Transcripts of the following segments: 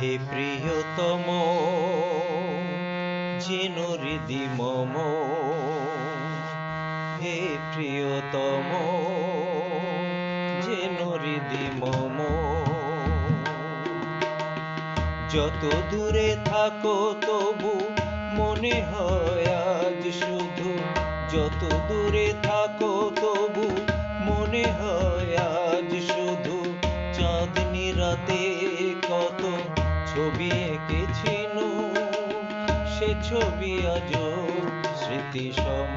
প্রিয়তম যেন হৃদি মম, হে প্রিয়তম যেন হৃদি মম। যত দূরে থাকো তবু মনে হয় আজ শুধু, যত দূরে থাকো তবু সে ছবি অজ স্মৃতি সম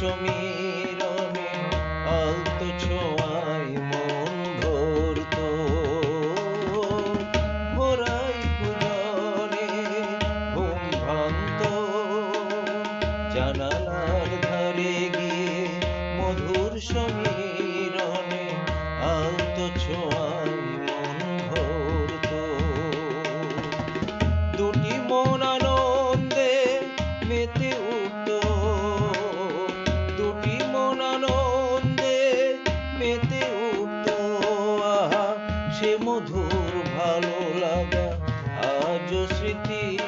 সমীরণে আলতো ছোঁয়ায় মন ধরত ভোরাই কুজনে ঘুম ভাঙত। জানালার ধারে গিয়ে মধুর সমীরণে আলতো ছোঁয়ায় মন ভরত। দুটি মন আনন্দে মেতে উঠত সে মধুর ভালো লাগা। আজ স্মৃতি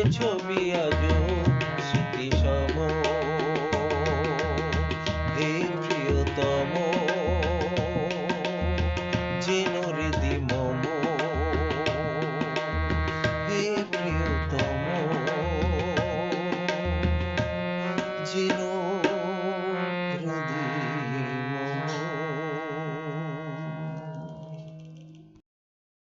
hecho